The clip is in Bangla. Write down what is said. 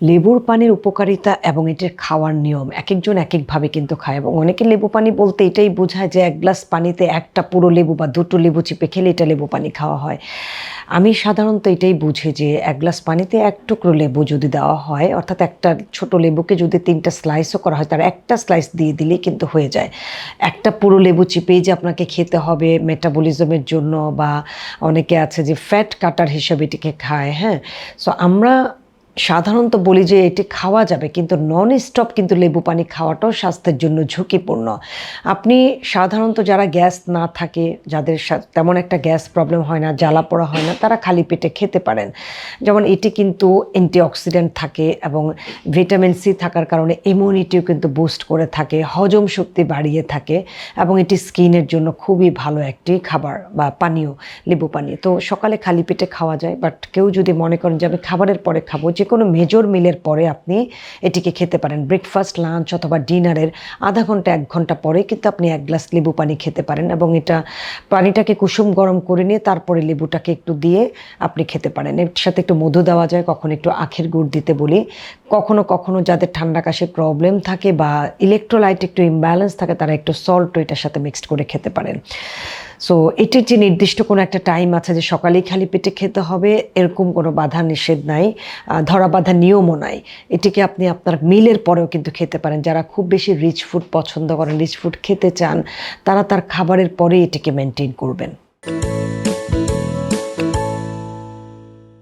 লেবুর পানির উপকারিতা এবং এটির খাওয়ার নিয়ম। এক একজন এক একভাবে কিন্তু খায় এবং অনেকে লেবু পানি বলতে এটাই বোঝায় যে এক গ্লাস পানিতে একটা পুরো লেবু বা দুটো লেবু চিপে খেলে এটা লেবু পানি খাওয়া হয়। আমি সাধারণত এটাই বুঝি যে এক গ্লাস পানিতে এক টুকরো লেবু যদি দেওয়া হয়, অর্থাৎ একটা ছোট লেবুকে যদি তিনটা স্লাইসও করা হয়, তার একটা স্লাইস দিয়ে দিলেই কিন্তু হয়ে যায়। একটা পুরো লেবু চিপেই যে আপনাকে খেতে হবে মেটাবলিজমের জন্য বা অনেকে আছে যে ফ্যাট কাটার হিসেবে এটিকে খায় হ্যাঁ? সো আমরা সাধারণত বলি যে এটি খাওয়া যাবে, কিন্তু নন স্টপ কিন্তু লেবু পানি খাওয়াটাও স্বাস্থ্যের জন্য ঝুঁকিপূর্ণ। আপনি সাধারণত যারা গ্যাস না থাকে, যাদের তেমন একটা গ্যাস প্রবলেম হয় না, জ্বালা পড়া হয় না, তারা খালি পেটে খেতে পারেন। যেমন এটি কিন্তু অ্যান্টিঅক্সিডেন্ট থাকে এবং ভিটামিন সি থাকার কারণে ইমিউনিটিও কিন্তু বুস্ট করে থাকে, হজম শক্তি বাড়িয়ে থাকে এবং এটি স্কিনের জন্য খুবই ভালো একটি খাবার বা পানীয় লেবু পানীয় তো সকালে খালি পেটে খাওয়া যায় বাট কেউ যদি মনে করেন যে আমি খাবারের পরে খাব, যে কোনো মেজর মিলের পরে আপনি এটিকে খেতে পারেন। ব্রেকফাস্ট লাঞ্চ অথবা ডিনারের আধা ঘণ্টা, এক ঘণ্টা পরে কিন্তু আপনি এক গ্লাস লেবু পানি খেতে পারেন এবং এটা পানিটাকে কুসুম গরম করে নিয়ে তারপরে লেবুটাকে একটু দিয়ে আপনি খেতে পারেন। এর সাথে একটু মধু দেওয়া যায়, কখনো একটু আখের গুড় দিতে বলি। কখনো কখনো যাদের ঠান্ডা কাশির প্রবলেম থাকে বা ইলেকট্রোলাইট একটু ইমব্যালেন্স থাকে, তারা একটু সল্ট এটার সাথে মিক্সড করে খেতে পারেন। সো এটির যে নির্দিষ্ট কোনো একটা টাইম আছে যে সকালেই খালি পেটে খেতে হবে, এরকম কোনো বাধা নিষেধ নাই ধরা বাধা নিয়মও নাই। এটিকে আপনি আপনার মিলের পরেও কিন্তু খেতে পারেন। যারা খুব বেশি রিচ ফুড পছন্দ করেন রিচ ফুড খেতে চান, তারা তার খাবারের পরে এটিকে মেনটেন করবেন।